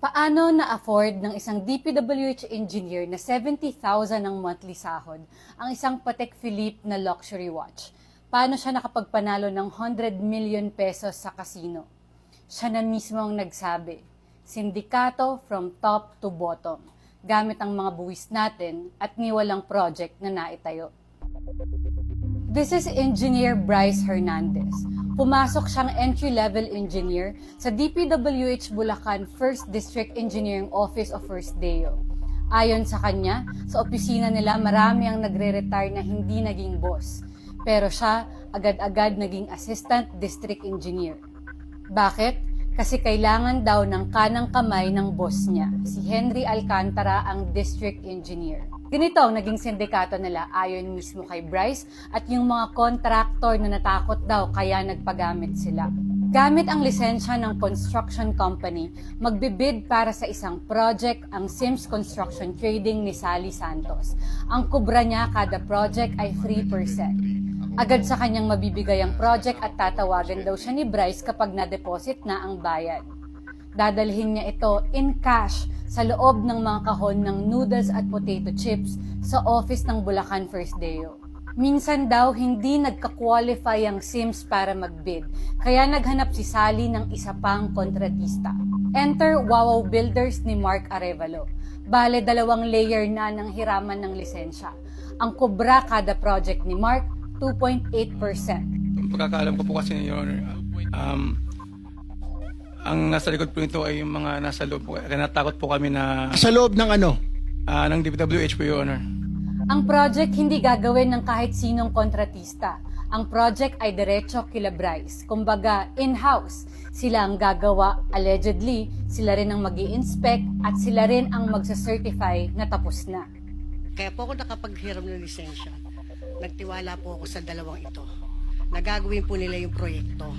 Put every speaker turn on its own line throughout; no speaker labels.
Paano na-afford ng isang DPWH engineer na 70,000 ang monthly sahod ang isang Patek Philippe na luxury watch? Paano siya nakapagpanalo ng 100 million pesos sa casino? Siya na mismo ang nagsabi, sindikato from top to bottom, gamit ang mga buwis natin at niwalang project na naitayo. This is Engineer Bryce Hernandez. Pumasok siyang entry-level engineer sa DPWH Bulacan 1st District Engineering Office of First Deo. Ayon sa kanya, sa opisina nila marami ang nagre-retire na hindi naging boss. Pero siya, agad-agad naging assistant district engineer. Bakit? Kasi kailangan daw ng kanang kamay ng boss niya, si Henry Alcantara ang district engineer. Ganito ang naging sindikato nila ayon mismo kay Bryce at yung mga contractor na natakot daw kaya nagpagamit sila. Gamit ang lisensya ng construction company, magbibid para sa isang project ang Sims Construction Trading ni Sally Santos. Ang kubra niya kada project ay 3%. Agad sa kanyang mabibigay ang project at tatawagan daw siya ni Bryce kapag na-deposit na ang bayad. Dadalhin niya ito in cash sa loob ng mga kahon ng noodles at potato chips sa office ng Bulacan First Deo. Minsan daw hindi nagka-qualify ang Sims para magbid, kaya naghanap si Sally ng isa pang kontratista. Enter Wawaw Builders ni Mark Arevalo. Bale, dalawang layer na ng hiraman ng lisensya. Ang kubra kada project ni Mark, 2.8%.
Ang pagkakaalam ko po kasi, Your Honor, um, ang nasa likod po nito ay yung mga nasa loob po. Kaya natakot po kami na
Sa loob ng ano?
ah, ng DPWH po, Your Honor.
Ang project hindi gagawin ng kahit sinong kontratista. Ang project ay diretso kila Bryce. Kumbaga, in-house. Sila ang gagawa, allegedly, sila rin ang mag inspect at sila rin ang magsacertify na tapos na.
Kaya po ako nakapaghiram ng lisensya. Nagtiwala po ako sa dalawang ito. Nagagawin po nila yung proyekto.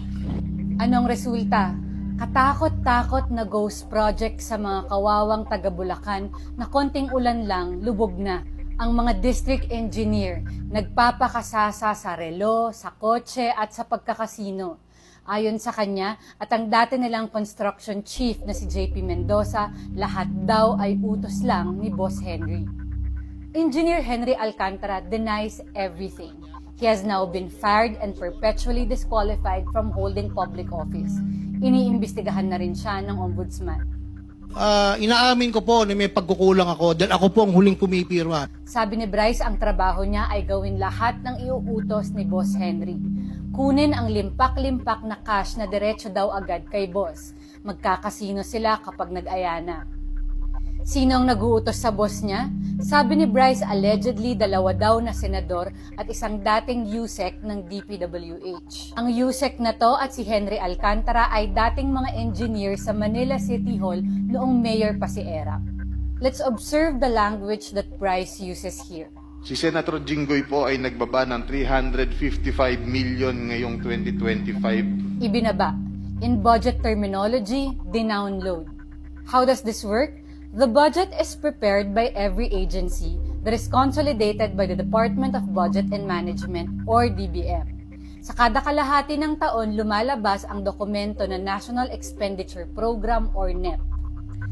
Anong resulta? Katakot-takot na ghost project sa mga kawawang taga Bulacan na konting ulan lang, lubog na. Ang mga district engineer nagpapakasasa sa relo, sa kotse at sa pagkakasino. Ayon sa kanya at ang dati nilang construction chief na si JP Mendoza, lahat daw ay utos lang ni Boss Henry. Engineer Henry Alcantara denies everything. He has now been fired and perpetually disqualified from holding public office. Iniimbestigahan na rin siya ng ombudsman.
Ah, inaamin ko po na may pagkukulang ako dahil ako po ang huling pumipirma.
Sabi ni Bryce ang trabaho niya ay gawin lahat ng iuutos ni Boss Henry. Kunin ang limpak-limpak na cash na diretso daw agad kay Boss. Magkakasino sila kapag nag-aya na. Sino ang naguutos sa boss niya? Sabi ni Bryce allegedly dalawa daw na senador at isang dating USEC ng DPWH. Ang USEC na to at si Henry Alcantara ay dating mga engineer sa Manila City Hall noong mayor pa si Erap. Let's observe the language that Bryce uses here.
Si Senator Jinggoy po ay nagbaba ng 355 million ngayong 2025.
Ibinaba. In budget terminology, dinownload. How does this work? The budget is prepared by every agency that is consolidated by the Department of Budget and Management or DBM. Sa kada kalahati ng taon, lumalabas ang dokumento ng National Expenditure Program or NEP.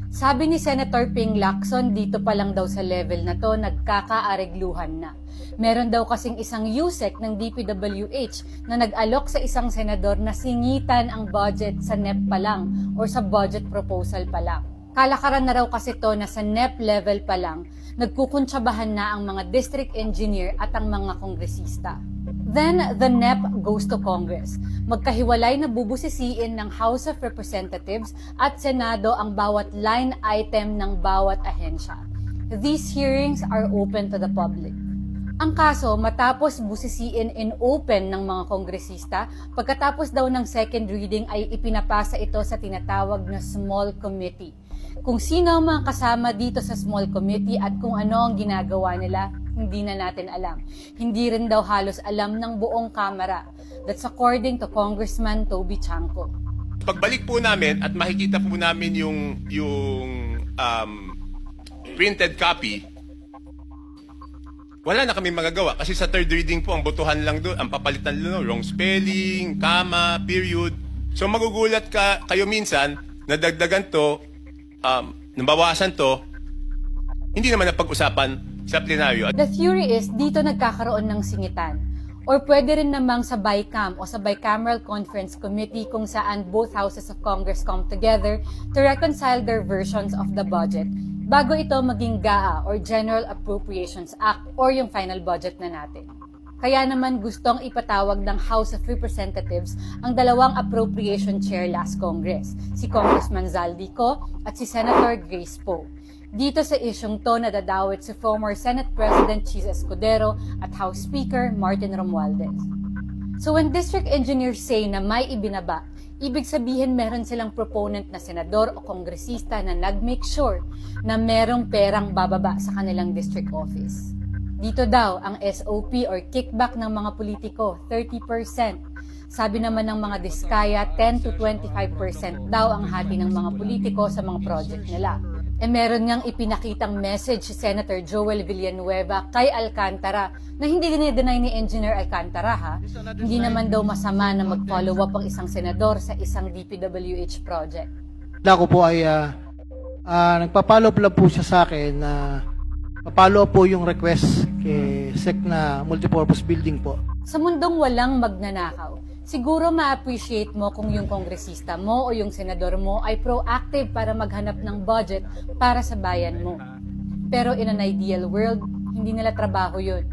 Sabi ni Senator Ping Lacson, dito pa lang daw sa level na to, nagkakaaregluhan na. Meron daw kasing isang USEC ng DPWH na nag-alok sa isang senador na singitan ang budget sa NEP pa lang or sa budget proposal pa lang. Kalakaran na raw kasi to na sa NEP level pa lang, nagkukuntsabahan na ang mga district engineer at ang mga kongresista. Then, the NEP goes to Congress. Magkahiwalay na bubusisiin ng House of Representatives at Senado ang bawat line item ng bawat ahensya. These hearings are open to the public. Ang kaso, matapos busisiin in open ng mga kongresista, pagkatapos daw ng second reading ay ipinapasa ito sa tinatawag na small committee. Kung sino ang mga kasama dito sa small committee at kung ano ang ginagawa nila, hindi na natin alam. Hindi rin daw halos alam ng buong Kamara. That's according to Congressman Toby Chanko.
Pagbalik po namin at makikita po namin yung yung um, printed copy, wala na kami magagawa kasi sa third reading po ang botohan lang doon, ang papalitan lang wrong spelling, comma, period. So magugulat ka kayo minsan na dagdagan to um, nabawasan to, hindi naman napag-usapan sa plenaryo.
The theory is dito nagkakaroon ng singitan. Or pwede rin namang sa BICAM o sa Bicameral Conference Committee kung saan both houses of Congress come together to reconcile their versions of the budget bago ito maging GAA or General Appropriations Act or yung final budget na natin. Kaya naman gustong ipatawag ng House of Representatives ang dalawang appropriation chair last Congress, si Congressman Zaldico at si Senator Grace Poe. Dito sa isyong to nadadawit si former Senate President Chis Escudero at House Speaker Martin Romualdez. So when district engineers say na may ibinaba, ibig sabihin meron silang proponent na senador o kongresista na nag-make sure na merong perang bababa sa kanilang district office. Dito daw ang SOP or kickback ng mga politiko, 30%. Sabi naman ng mga diskaya, 10 to 25% daw ang hati ng mga politiko sa mga project nila. E meron ngang ipinakitang message si Senator Joel Villanueva kay Alcantara na hindi dinideny ni Engineer Alcantara ha. Hindi naman daw masama na mag-follow up ang isang senador sa isang DPWH project.
Ako po ay uh, nagpapalo lang po siya sa akin na papalo po yung request kay SEC na multipurpose building po.
Sa mundong walang magnanakaw, siguro ma-appreciate mo kung yung kongresista mo o yung senador mo ay proactive para maghanap ng budget para sa bayan mo. Pero in an ideal world, hindi nila trabaho yun.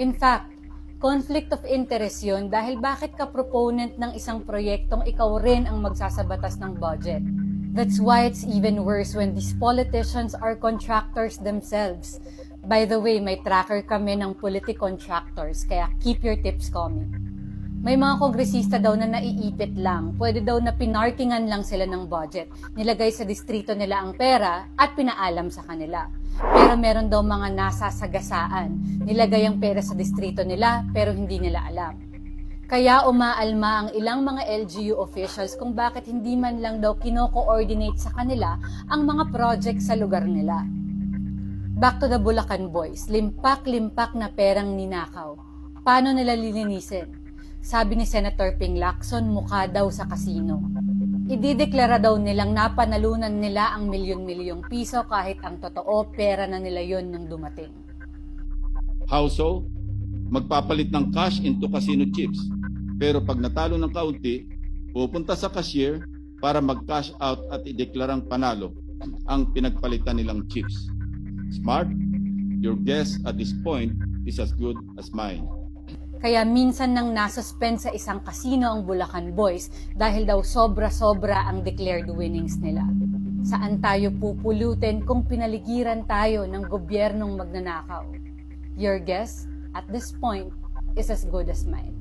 In fact, conflict of interest yun dahil bakit ka proponent ng isang proyektong ikaw rin ang magsasabatas ng budget. That's why it's even worse when these politicians are contractors themselves. By the way, may tracker kami ng politic contractors, kaya keep your tips coming. May mga kongresista daw na naiipit lang. Pwede daw na pinarkingan lang sila ng budget. Nilagay sa distrito nila ang pera at pinaalam sa kanila. Pero meron daw mga nasa sagasaan. Nilagay ang pera sa distrito nila pero hindi nila alam. Kaya umaalma ang ilang mga LGU officials kung bakit hindi man lang daw kino-coordinate sa kanila ang mga project sa lugar nila. Back to the Bulacan Boys, limpak-limpak na perang ninakaw. Paano nila lilinisin? Sabi ni Senator Ping Lacson, mukha daw sa kasino. Idideklara daw nilang napanalunan nila ang milyon-milyong piso kahit ang totoo pera na nila yon nung dumating.
household, magpapalit ng cash into casino chips. Pero pag natalo ng kaunti, pupunta sa cashier para mag-cash out at ideklarang panalo ang pinagpalitan nilang chips. Smart? Your guess at this point is as good as mine.
Kaya minsan nang nasuspend sa isang kasino ang Bulacan Boys dahil daw sobra-sobra ang declared winnings nila. Saan tayo pupulutin kung pinaligiran tayo ng gobyernong magnanakaw? Your guess, at this point, is as good as mine.